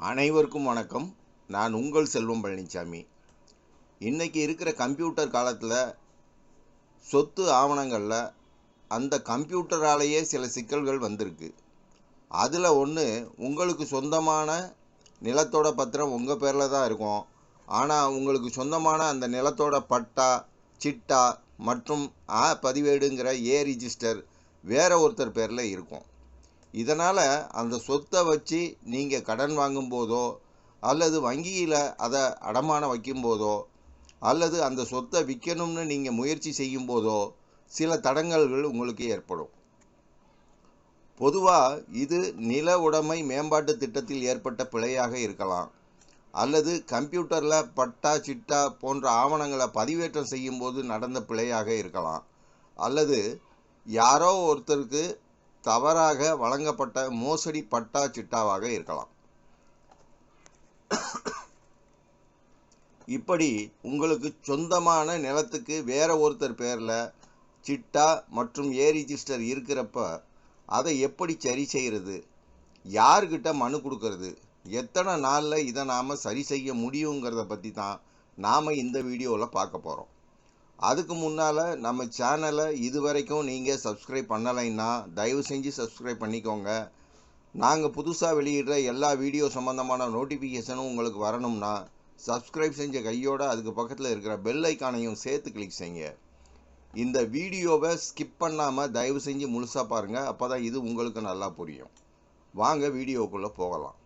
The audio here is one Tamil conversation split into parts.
அனைவருக்கும் வணக்கம். நான் உங்கள் செல்வம் பழனிசாமி இன்றைக்கி இருக்கிற கம்ப்யூட்டர் காலத்தில் சொத்து ஆவணங்களில் அந்த கம்ப்யூட்டராலேயே சில சிக்கல்கள் வந்திருக்கு. அதில் ஒன்று உங்களுக்கு சொந்தமான நிலத்தோட பத்திரம் உங்கள் பேரில் தான் இருக்கும். ஆனால் உங்களுக்கு சொந்தமான அந்த நிலத்தோட பட்டா சிட்டா மற்றும் ஆ பதிவேடுங்கிற ஏ ரிஜிஸ்டர் வேற ஒருத்தர் பேரில் இருக்கும். இதனால் அந்த சொத்தை வச்சு நீங்கள் கடன் வாங்கும்போதோ அல்லது வங்கியில் அதை அடமானம் வைக்கும்போதோ அல்லது அந்த சொத்தை விற்கணும்னு நீங்கள் முயற்சி செய்யும்போதோ சில தடங்கல்கள் உங்களுக்கு ஏற்படும். பொதுவாக இது நில உடைமை மேம்பாட்டு திட்டத்தில் ஏற்பட்ட பிழையாக இருக்கலாம். அல்லது கம்ப்யூட்டரில் பட்டா சிட்டா போன்ற ஆவணங்களை பதிவேற்றம் செய்யும்போது நடந்த பிழையாக இருக்கலாம். அல்லது யாரோ ஒருத்தருக்கு தவறாக வழங்கப்பட்ட மோசடி பட்டா சிட்டாவாக இருக்கலாம். இப்படி உங்களுக்கு சொந்தமான நிலத்துக்கு வேற ஒருத்தர் பேரில் சிட்டா மற்றும் ஏ ரிஜிஸ்டர் இருக்கிறப்ப அதை எப்படி சரி செய்கிறது யார்கிட்ட மனு கொடுக்கறது? எத்தனை நாளில் இதை நாம் சரி செய்ய முடியுங்கிறத பற்றி தான் நாம் இந்த வீடியோவில் பார்க்க போகிறோம் அதுக்கு முன்னால் நம்ம சேனலை இது வரைக்கும் நீங்கள் சப்ஸ்கிரைப் பண்ணலைன்னா தயவு செஞ்சு சப்ஸ்கிரைப் பண்ணிக்கோங்க. நாங்கள் புதுசாக வெளியிடுற எல்லா வீடியோ சம்மந்தமான நோட்டிஃபிகேஷனும் உங்களுக்கு வரணும்னா சப்ஸ்கிரைப் செஞ்ச கையோட அதுக்கு பக்கத்தில் இருக்கிற பெல் ஐக்கானையும் சேர்த்து கிளிக் செய்யுங்க. இந்த வீடியோவை ஸ்கிப் பண்ணாமல் தயவு செஞ்சு முழுசாக பாருங்கள் அப்போ தான் இது உங்களுக்கு நல்லா புரியும். வாங்க வீடியோக்குள்ளே போகலாம்.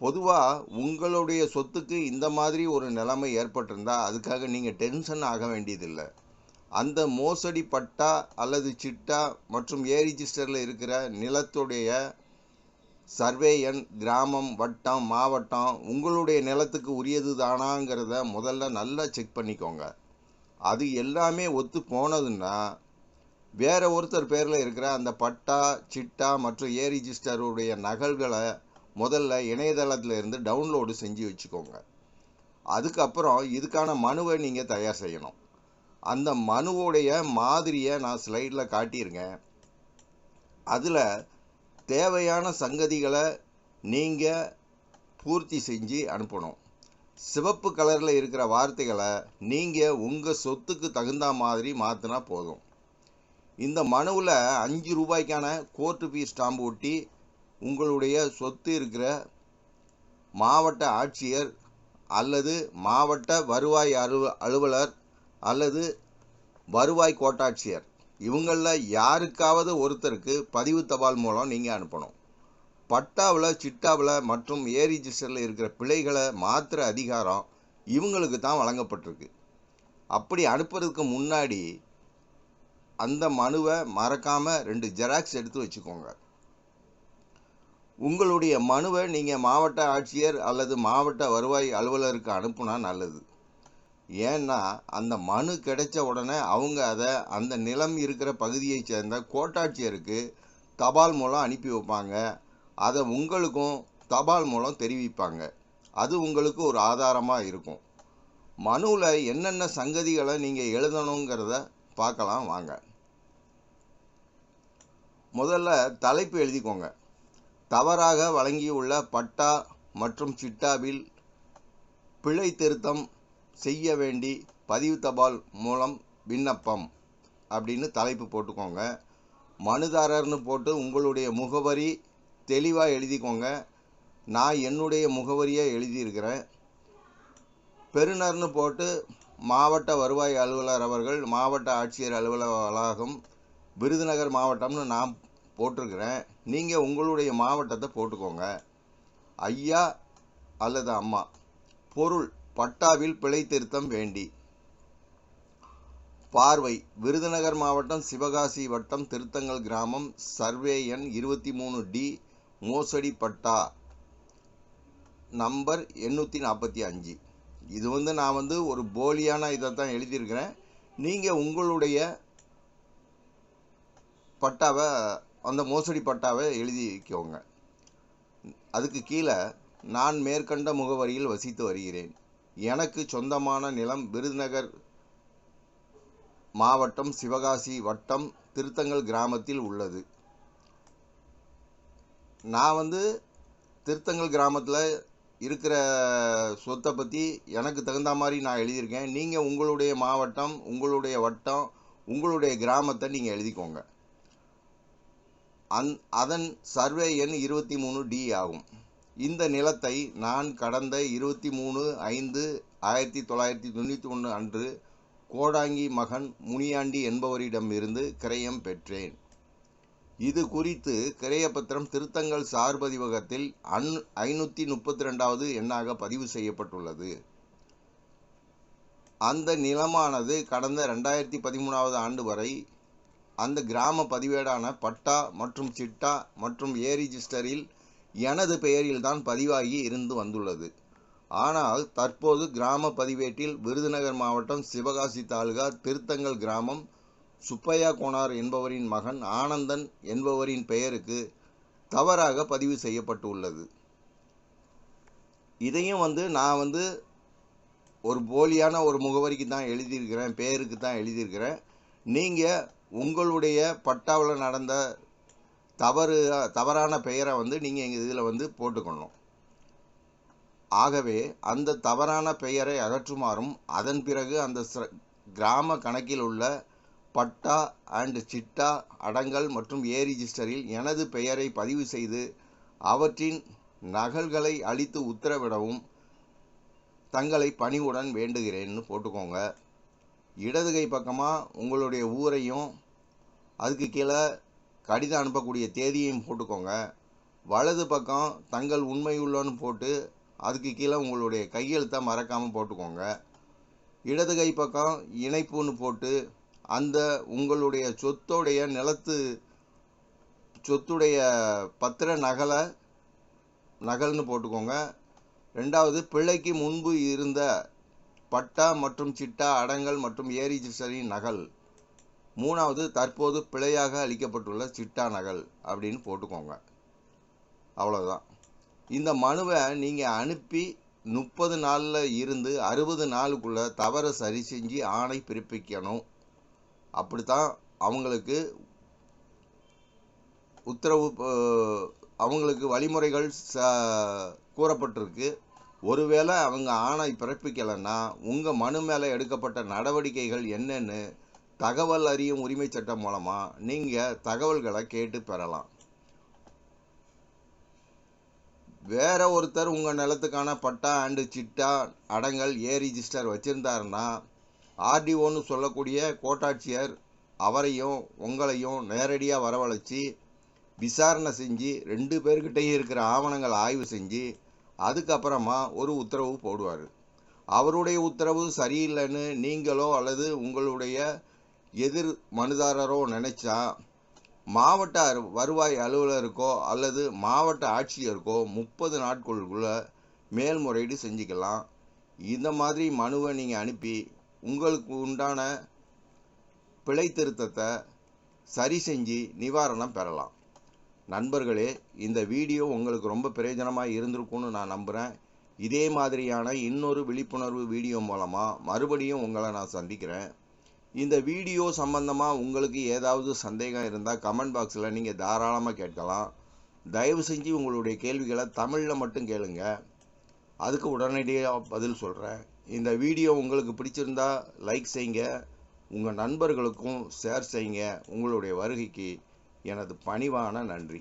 பொதுவாக உங்களுடைய சொத்துக்கு இந்த மாதிரி ஒரு நிலைமை ஏற்பட்டிருந்தால் அதுக்காக நீங்கள் டென்ஷன் ஆக வேண்டியதில்லை. அந்த மோசடி பட்டா அல்லது சிட்டா மற்றும் ஏ ரிஜிஸ்டரில் இருக்கிற நிலத்துடைய சர்வே எண் கிராமம் வட்டம் மாவட்டம் உங்களுடைய நிலத்துக்கு உரியது தானாங்கிறத முதல்ல நல்லா செக் பண்ணிக்கோங்க. அது எல்லாமே ஒத்து போனதுன்னா வேற ஒருத்தர் பேரில் இருக்கிற அந்த பட்டா சிட்டா மற்றும் ஏ ரிஜிஸ்டருடைய நகல்களை முதல்ல இணையதளத்தில் இருந்து டவுன்லோடு செஞ்சு வச்சுக்கோங்க. அதுக்கப்புறம் இதுக்கான மனுவை நீங்கள் தயார் செய்யணும். அந்த மனுவோடைய மாதிரியை நான் ஸ்லைடில் காட்டியிருக்கேன். அதில் தேவையான சங்கதிகளை நீங்கள் பூர்த்தி செஞ்சு அனுப்பணும். சிவப்பு கலரில் இருக்கிற வார்த்தைகளை நீங்கள் உங்கள் சொத்துக்கு தகுந்த மாதிரி மாற்றினா போதும். இந்த மனுவில் அஞ்சு ரூபாய்க்கான கோர்ட்டு ஃபீஸ் ஸ்டாம்பு ஒட்டி உங்களுடைய சொத்து இருக்கிற மாவட்ட ஆட்சியர் அல்லது மாவட்ட வருவாய் அலு அலுவலர் அல்லது வருவாய் கோட்டாட்சியர். இவங்களில் யாருக்காவது ஒருத்தருக்கு பதிவு தபால் மூலம் நீங்கள் அனுப்பணும். பட்டாவில் சிட்டாவில் மற்றும் ஏ ரிஜிஸ்டரில் இருக்கிற பிழைகளை மாத்திர அதிகாரம் இவங்களுக்கு தான் வழங்கப்பட்டிருக்கு. அப்படி அனுப்புறதுக்கு முன்னாடி அந்த மனுவை மறக்காமல் ரெண்டு ஜெராக்ஸ் எடுத்து வச்சுக்கோங்க. உங்களுடைய மனுவை நீங்கள் மாவட்ட ஆட்சியர் அல்லது மாவட்ட வருவாய் அலுவலருக்கு அனுப்புனா நல்லது. ஏன்னா அந்த மனு கிடைச்ச உடனே அவங்க அதை அந்த நிலம் இருக்கிற பகுதியை சேர்ந்த கோட்டாட்சியருக்கு தபால் மூலம் அனுப்பி வைப்பாங்க. அதை உங்களுக்கும் தபால் மூலம் தெரிவிப்பாங்க. அது உங்களுக்கு ஒரு ஆதாரமாக இருக்கும். மனுவில் என்னென்ன சங்கதிகளை நீங்கள் எழுதணுங்கிறத பார்க்கலாம் வாங்க. முதல்ல தலைப்பு எழுதிக்கோங்க. தவறாக வழங்கியுள்ள பட்டா மற்றும் சிட்டாவில் பிழை திருத்தம் செய்ய வேண்டி பதிவு தபால் மூலம் விண்ணப்பம் அப்படின்னு தலைப்பு போட்டுக்கோங்க. மனுதாரர்னு போட்டு உங்களுடைய முகவரி தெளிவாக எழுதிக்கோங்க. நான் என்னுடைய முகவரியை எழுதியிருக்கிறேன். பெறுநர்னு போட்டு மாவட்ட வருவாய் அலுவலர் அவர்கள் மாவட்ட ஆட்சியர் அலுவலக வளாகம் விருதுநகர் மாவட்டம்னு நான் போட்டிருக்கிறேன். நீங்கள் உங்களுடைய மாவட்டத்தை போட்டுக்கோங்க. ஐயா அல்லது அம்மா பொருள் பட்டாவில் பிழை திருத்தம் வேண்டி. பார்வை விருதுநகர் மாவட்டம் சிவகாசி வட்டம் திருத்தங்கல் கிராமம் சர்வே எண் இருபத்தி மூணு டி மோசடி பட்டா நம்பர் எண்ணூற்றி நாற்பத்தி அஞ்சு. இது வந்து நான் வந்து ஒரு போலியான இதை தான் எழுதியிருக்கிறேன். நீங்கள் உங்களுடைய பட்டாவை அந்த மோசடி பட்டாவை எழுதிக்கோங்க. அதுக்கு கீழே நான் மேற்கண்ட முகவரியில் வசித்து வருகிறேன். எனக்கு சொந்தமான நிலம் விருதுநகர் மாவட்டம் சிவகாசி வட்டம் திருத்தங்கல் கிராமத்தில் உள்ளது. நான் வந்து திருத்தங்கல் கிராமத்தில் இருக்கிற சொத்தை பற்றி எனக்கு தகுந்த மாதிரி நான் எழுதியிருக்கேன். நீங்கள் உங்களுடைய மாவட்டம் உங்களுடைய வட்டம் உங்களுடைய கிராமத்தை நீங்கள் எழுதிக்கோங்க. அந் அதன் சர்வே எண் இருபத்தி மூணு டி ஆகும். இந்த நிலத்தை நான் கடந்த இருபத்தி மூணு ஐந்து ஆயிரத்தி தொள்ளாயிரத்தி தொண்ணூற்றி ஒன்று அன்று கோடாங்கி மகன் முனியாண்டி என்பவரிடமிருந்து கிரயம் பெற்றேன். இது குறித்து கிரயப்பத்திரம் திருத்தங்கள் சார்பதிவகத்தில் அன் ஐநூற்றி முப்பத்தி ரெண்டாவது எண்ணாக பதிவு செய்யப்பட்டுள்ளது. அந்த நிலமானது கடந்த ரெண்டாயிரத்தி பதிமூணாவது ஆண்டு வரை அந்த கிராம பதிவேடான பட்டா மற்றும் சிட்டா மற்றும் ஏ ரிஜிஸ்டரில் எனது பெயரில்தான் பதிவாகி இருந்து வந்துள்ளது. ஆனால் தற்போது கிராம பதிவேட்டில் விருதுநகர் மாவட்டம் சிவகாசி தாலுகா திருத்தங்கல் கிராமம் சுப்பையா கோனார் என்பவரின் மகன் ஆனந்தன் என்பவரின் பெயருக்கு தவறாக பதிவு செய்யப்பட்டு உள்ளது இதையும் வந்து நான் வந்து ஒரு போலியான ஒரு முகவரிக்கு தான் எழுதியிருக்கிறேன் பேருக்கு தான் எழுதியிருக்கிறேன். நீங்கள் உங்களுடைய பட்டாவில் நடந்த தவறு தவறான பெயரை வந்து நீங்கள் எங்கள் இதில் வந்து போட்டுக்கணும் ஆகவே அந்த தவறான பெயரை அகற்றுமாறும் அதன் பிறகு அந்த கிராம கணக்கில் உள்ள பட்டா அண்ட் சிட்டா அடங்கல் மற்றும் ஏ ரிஜிஸ்டரில் எனது பெயரை பதிவு செய்து அவற்றின் நகல்களை அளித்து உத்தரவிடவும் தங்களை பணிவுடன் வேண்டுகிறேன்னு போட்டுக்கோங்க. இடதுகை பக்கமாக உங்களுடைய ஊரையும் அதுக்கு கீழே கடிதம் அனுப்பக்கூடிய தேதியையும் போட்டுக்கோங்க. வலது பக்கம் தங்கள் உண்மையுள்ளன்னு போட்டு அதுக்கு கீழே உங்களுடைய கையெழுத்தை மறக்காமல் போட்டுக்கோங்க. இடது கை பக்கம் இணைப்புன்னு போட்டு அந்த உங்களுடைய சொத்துடைய நிலத்து சொத்துடைய பத்திர நகலை நகல்னு போட்டுக்கோங்க. ரெண்டாவது பிள்ளைக்கு முன்பு இருந்த பட்டா மற்றும் சிட்டா அடங்கல் மற்றும் ஏரிஜிஸ்டரின் நகல். மூணாவது தற்போது பிழையாக அளிக்கப்பட்டுள்ள சிட்டா நகல் அப்படின்னு போட்டுக்கோங்க. அவ்வளோதான் இந்த மனுவை நீங்கள் அனுப்பி முப்பது நாளில் இருந்து அறுபது நாளுக்குள்ளே தவறை சரி செஞ்சு ஆணை பிறப்பிக்கணும். அப்படித்தான் அவங்களுக்கு உத்தரவு அவங்களுக்கு வழிமுறைகள் ச கூறப்பட்டிருக்கு. ஒருவேளை அவங்க ஆணை பிறப்பிக்கலைன்னா உங்கள் மனு மேலே எடுக்கப்பட்ட நடவடிக்கைகள் என்னென்னு தகவல் அறியும் உரிமை சட்டம் மூலமாக நீங்கள் தகவல்களை கேட்டு பெறலாம். வேற ஒருத்தர் உங்கள் நிலத்துக்கான பட்டா அண்டு சிட்டா அடங்கல் ஏ ரிஜிஸ்டர் வச்சுருந்தாருன்னா ஆர்டிஓன்னு சொல்லக்கூடிய கோட்டாட்சியர் அவரையும் உங்களையும் நேரடியாக வரவழைச்சி விசாரணை செஞ்சு ரெண்டு பேர்கிட்டையும் இருக்கிற ஆவணங்கள் ஆய்வு செஞ்சு அதுக்கப்புறமா ஒரு உத்தரவு போடுவார். அவருடைய உத்தரவு சரியில்லைன்னு நீங்களோ அல்லது உங்களுடைய எதிர் மனுதாரரோ நினைச்சா மாவட்ட அரு- வருவாய் அலுவலருக்கோ அல்லது மாவட்ட ஆட்சியருக்கோ முப்பது நாட்களுக்குள்ள மேல்முறையீடு செஞ்சுக்கலாம். இந்த மாதிரி மனுவை நீங்கள் அனுப்பி உங்களுக்கு உண்டான பிழை திருத்தத்தை சரி செஞ்சு நிவாரணம் பெறலாம். நண்பர்களே இந்த வீடியோ உங்களுக்கு ரொம்ப பிரயோஜனமாக இருந்திருக்கும்னு நான் நம்புகிறேன் இதே மாதிரியான இன்னொரு விழிப்புணர்வு வீடியோ மூலமாக மறுபடியும் உங்களை நான் சந்திக்கிறேன். இந்த வீடியோ சம்பந்தமாக உங்களுக்கு ஏதாவது சந்தேகம் இருந்தால் கமெண்ட் பாக்ஸில் நீங்கள் தாராளமாக கேட்கலாம். தயவு செஞ்சு உங்களுடைய கேள்விகளை தமிழில் மட்டும் கேளுங்க. அதுக்கு உடனடியாக பதில் சொல்கிறேன் இந்த வீடியோ உங்களுக்கு பிடிச்சிருந்தா லைக் செய்யுங்க உங்கள் நண்பர்களுக்கும் ஷேர் செய்யுங்க உங்களுடைய வருகைக்கு எனது பணிவான நன்றி.